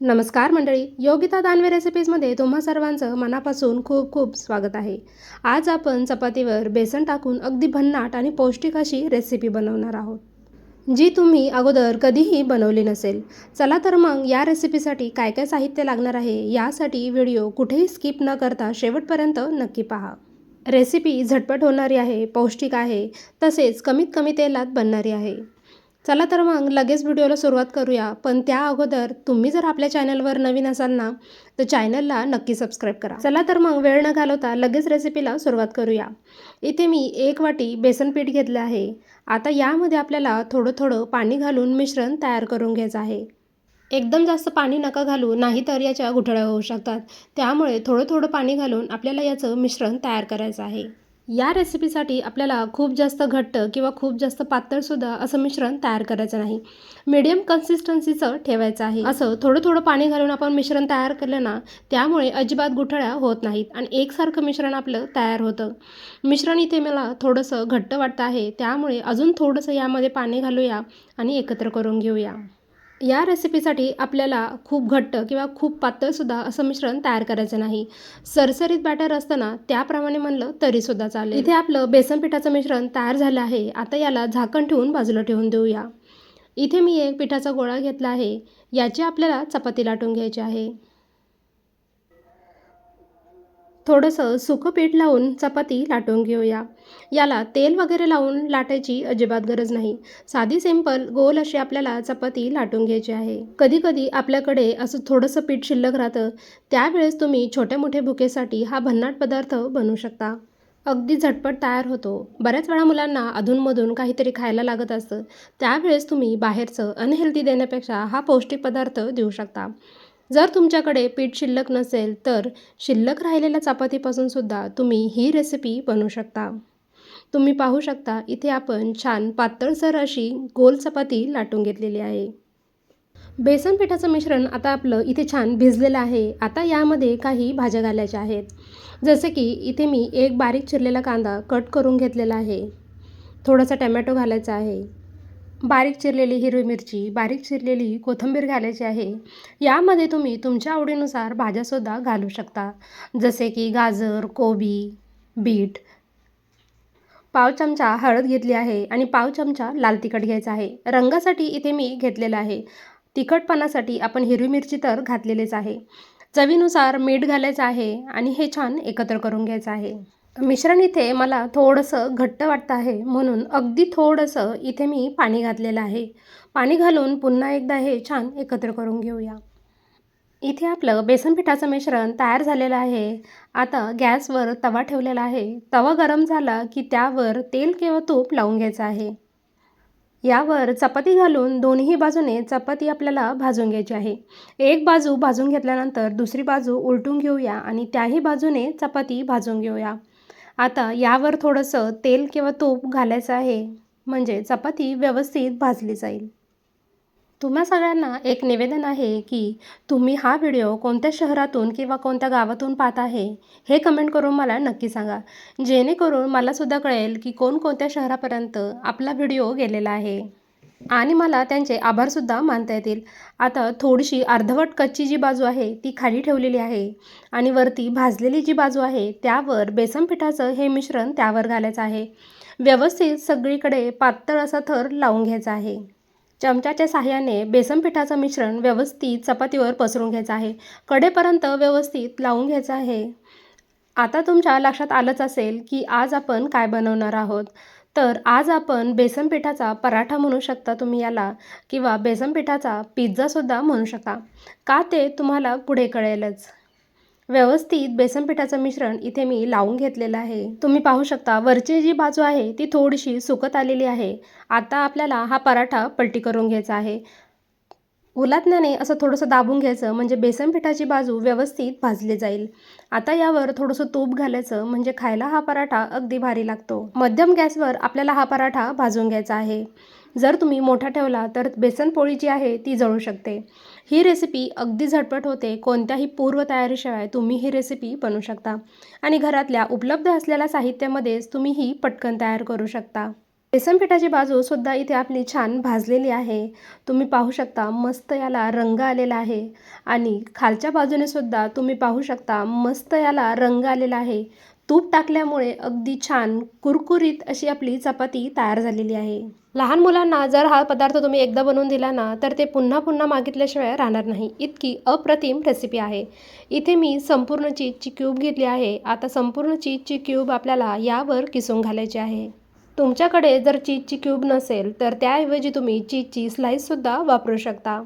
नमस्कार मंडळी योगिता दानवे रेसिपीजमध्ये तुम्हा सर्वांचं मनापासून खूप खूप स्वागत आहे. आज आपण चपातीवर बेसन टाकून अगदी भन्नाट आणि पौष्टिक अशी रेसिपी बनवणार आहोत. जी तुम्ही अगोदर कधीही बनवली नसेल चला तर मग या रेसिपीसाठी काय काय साहित्य लागणार आहे यासाठी व्हिडिओ कुठेही स्किप न करता शेवटपर्यंत नक्की पहा. रेसिपी झटपट होणारी आहे पौष्टिक आहे तसेच कमीत कमी तेलात बनणारी आहे. चला तर मग लगेच व्हिडिओला सुरुवात करूया. पण त्या अगोदर तुम्ही जर आपल्या चॅनलवर नवीन असाल ना तर चॅनलला नक्की सबस्क्राईब करा. चला तर मग वेळ न घालवता लगेच रेसिपीला सुरुवात करूया. इथे मी एक वाटी बेसन पीठ घेतलं आहे. आता यामध्ये आपल्याला थोडं थोडं पाणी घालून मिश्रण तयार करून घ्यायचं आहे. एकदम जास्त पाणी नका घालू नाहीतर याच्या गुठळ्या होऊ शकतात. त्यामुळे थोडं थोडं पाणी घालून आपल्याला याचं मिश्रण तयार करायचं आहे. या रेसिपीसाठी आपल्याला खूप जास्त घट्ट किंवा खूप जास्त पातळसुद्धा असं मिश्रण तयार करायचं नाही. मीडियम कन्सिस्टन्सीचं ठेवायचं आहे. असं थोडं थोडं पाणी घालून आपण मिश्रण तयार केलं ना त्यामुळे अजिबात गुठळ्या होत नाहीत आणि एकसारखं मिश्रण आपलं तयार होतं. मिश्रण इथे मला थोडंसं घट्ट वाटतं आहे त्यामुळे अजून थोडंसं यामध्ये पाणी घालूया आणि एकत्र करून घेऊया. या रेसिपीसाठी आपल्याला खूप घट्ट किंवा खूप पातळसुद्धा असं मिश्रण तयार करायचं नाही. सरसरीत बॅटर असताना त्याप्रमाणे म्हणलं तरीसुद्धा चालेल. इथे आपलं बेसन पिठाचं मिश्रण तयार झालं आहे. आता याला झाकण ठेवून बाजूला ठेवून देऊया. इथे मी एक पिठाचा गोळा घेतला आहे. याची आपल्याला चपाती लाटून घ्यायची आहे. थोडंसं सुकं पीठ लावून चपाती लाटून घेऊया. याला तेल वगैरे लावून लाटायची अजिबात गरज नाही. साधी सिंपल गोल अशी आपल्याला चपाती लाटून घ्यायची आहे. कधी कधी आपल्याकडे असं थोडंसं पीठ शिल्लक राहतं त्यावेळेस तुम्ही छोट्या मोठ्या भुकेसाठी हा भन्नाट पदार्थ बनवू शकता. अगदी झटपट तयार होतो. बऱ्याच वेळा मुलांना अधूनमधून काहीतरी खायला लागत असतं. त्यावेळेस तुम्ही बाहेरचं अनहेल्दी देण्यापेक्षा हा पौष्टिक पदार्थ देऊ शकता. जर तुमच्याकडे पीठ शिल्लक नसेल तर शिल्लक राहिलेल्या चपातीपासून सुद्धा तुम्ही ही रेसिपी बनवू शकता. तुम्ही पाहू शकता इथे आपण छान पातळसर अशी गोल चपाती लाटून घेतलेली आहे. बेसन पिठाचं मिश्रण आता आपलं इथे छान भिजलेलं आहे. आता यामध्ये काही भाज्या घालायच्या आहेत. जसे की इथे मी एक बारीक चिरलेला कांदा कट करून घेतलेला आहे. थोडासा टमॅटो घालायचा आहे. बारीक चिरलेली हिरवी मिरची बारीक चिरलेली कोथिंबीर घालायची आहे. यामध्ये तुम्ही तुमच्या आवडीनुसार भाज्यासुद्धा घालू शकता. जसे की गाजर कोबी बीट. पाव चमचा हळद घेतली आहे आणि पाव चमचा लाल तिखट घ्यायचा आहे. रंगासाठी इथे मी घेतलेलं आहे. तिखटपणासाठी आपण हिरवी मिरची तर घातलेलीच आहे. चवीनुसार मीठ घालायचं आहे आणि हे छान एकत्र करून घ्यायचं आहे. मिश्रण इथे मला थोडंसं घट्ट वाटतं आहे म्हणून अगदी थोडंसं इथे मी पाणी घातलेलं आहे. पाणी घालून पुन्हा एकदा हे छान एकत्र करून घेऊया. इथे आपलं बेसन पिठाचं मिश्रण तयार झालेलं आहे. आता गॅसवर तवा ठेवलेला आहे. तवा गरम झाला की त्यावर तेल किंवा तूप लावून घ्यायचं आहे. यावर चपाती घालून दोन्ही बाजूने चपाती आपल्याला भाजून घ्यायची आहे. एक बाजू भाजून घेतल्यानंतर दुसरी बाजू उलटून घेऊया आणि त्याही बाजूने चपाती भाजून घेऊया. आता यावर थोडंसं तेल किंवा तूप घालायचं आहे. म्हणजे चपाती व्यवस्थित भाजली जाईल. तुम्हा सगळ्यांना एक निवेदन आहे की तुम्ही हा व्हिडिओ कोणत्या शहरातून किंवा कोणत्या गावातून पाहत आहे हे कमेंट करून मला नक्की सांगा. जेणेकरून मलासुद्धा कळेल की कोणकोणत्या शहरापर्यंत आपला व्हिडिओ गेलेला आहे. आणि मला त्यांचे आभारसुद्धा मानता येतील. आता थोडीशी अर्धवट कच्ची जी बाजू आहे ती खाली ठेवलेली आहे आणि वरती भाजलेली जी बाजू आहे त्यावर बेसन पिठाचं हे मिश्रण त्यावर घालायचं आहे. व्यवस्थित सगळीकडे पातळ असा थर लावून घ्यायचा आहे. चमच्याच्या साह्याने बेसन पिठाचं मिश्रण व्यवस्थित चपातीवर पसरून घ्यायचं आहे. कडेपर्यंत व्यवस्थित लावून घ्यायचं आहे. आता तुमच्या लक्षात आलंच असेल की आज आपण काय बनवणार आहोत. तर आज आपण बेसन पिठाचा पराठा म्हणू शकता तुम्ही याला किंवा बेसन पिठाचा पिझ्झासुद्धा म्हणू शकता. का ते तुम्हाला पुढे कळेलच. व्यवस्थित बेसन पिठाचं मिश्रण इथे मी लावून घेतलेलं आहे. तुम्ही पाहू शकता वरची जी बाजू आहे ती थोडीशी सुकत आलेली आहे. आता आपल्याला हा पराठा पलटी करून घ्यायचा आहे. ओलातण्याने असं थोडंसं दाबून घ्यायचं. म्हणजे बेसन पिठाची बाजू व्यवस्थित भाजली जाईल. आता यावर थोडंसं तूप घालायचं. म्हणजे खायला हा पराठा अगदी भारी लागतो. मध्यम गॅसवर आपल्याला हा पराठा भाजून घ्यायचा आहे. जर तुम्ही मोठा ठेवला तर बेसन पोळी जी आहे ती जळू शकते. ही रेसिपी अगदी झटपट होते. कोणत्याही पूर्वतयारीशिवाय तुम्ही ही रेसिपी बनवू शकता. आणि घरातल्या उपलब्ध असलेल्या साहित्यामध्येच तुम्ही ही पटकन तयार करू शकता. बेसन पिठाची बाजूसुद्धा इथे आपली छान भाजलेली आहे. तुम्ही पाहू शकता मस्त याला रंग आलेला आहे. आणि खालच्या बाजूने सुद्धा तुम्ही पाहू शकता मस्त याला रंग आलेला आहे. तूप टाकल्यामुळे अगदी छान कुरकुरीत अशी आपली चपाती तयार झालेली आहे. लहान मुलांना जर हा पदार्थ तुम्ही एकदा बनवून दिला ना तर ते पुन्हा पुन्हा मागितल्याशिवाय राहणार नाही. इतकी अप्रतिम रेसिपी आहे. इथे मी संपूर्ण चीजची क्यूब घेतली आहे. आता संपूर्ण चीजची क्यूब आपल्याला यावर किसून घालायची आहे. तुमच्याकडे जर चीजची क्यूब नसेल तर त्याऐवजी तुम्ही चीजची स्लाईससुद्धा वापरू शकता.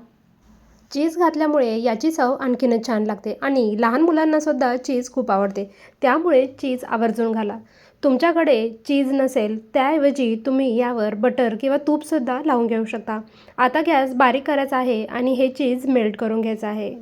चीज घातल्यामुळे याची चव आणखीनच छान लागते आणि लहान मुलांनासुद्धा चीज खूप आवडते. त्यामुळे चीज आवर्जून घाला. तुमच्याकडे चीज नसेल त्याऐवजी तुम्ही यावर बटर किंवा तूपसुद्धा लावून घेऊ शकता. आता गॅस बारीक करायचा आहे आणि हे चीज मेल्ट करून घ्यायचं आहे.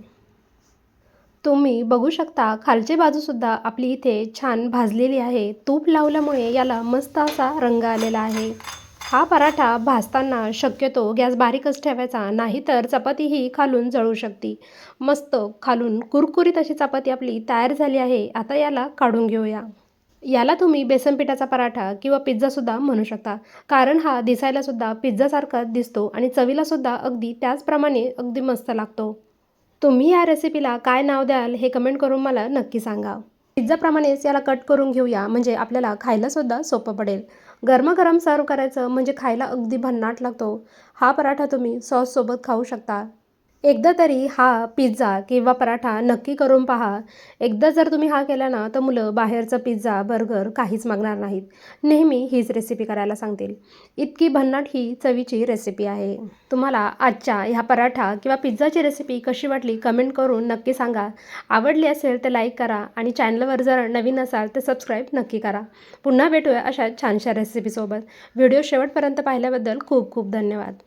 तुम्ही बघू शकता खालची बाजूसुद्धा आपली इथे छान भाजलेली आहे. तूप लावल्यामुळे याला मस्त असा रंग आलेला आहे. हा पराठा भाजताना शक्यतो गॅस बारीकच ठेवायचा नाहीतर चपाती ही खालून जळू शकते. मस्त खालून कुरकुरीत अशी चपाती आपली तयार झाली आहे. आता याला काढून घेऊया. याला तुम्ही बेसन पिठाचा पराठा किंवा पिझ्झासुद्धा म्हणू शकता. कारण हा दिसायलासुद्धा पिझ्झासारखा दिसतो आणि चवीलासुद्धा अगदी त्याचप्रमाणे अगदी मस्त लागतो. तुम्ही या रेसिपीला काय नाव द्याल हे कमेंट करून मला नक्की सांगा. पिझ्झाप्रमाणेच याला कट करून घेऊया म्हणजे आपल्याला खायलासुद्धा सोपं पडेल. गरमागरम सर्व करायचं म्हणजे खायला अगदी भन्नाट लागतो. हा पराठा तुम्ही सॉससोबत खाऊ शकता. एकदा तरी हा पिझ्झा किंवा पराठा नक्की करून पहा. एकदा जर तुम्ही हा केला ना तर मुलं बाहेरचं पिझ्झा बर्गर काहीच मागणार नाहीत. नेहमी हीच रेसिपी करायला सांगतील. इतकी भन्नाट ही चवीची रेसिपी आहे. तुम्हाला आजच्या ह्या पराठा किंवा पिझ्झाची रेसिपी कशी वाटली कमेंट करून नक्की सांगा. आवडली असेल तर लाईक करा आणि चॅनलवर जर नवीन असाल तर सबस्क्राईब नक्की करा. पुन्हा भेटूया अशा छानशा रेसिपीसोबत व्हिडिओ शेवटपर्यंत पाहिल्याबद्दल खूप खूप धन्यवाद.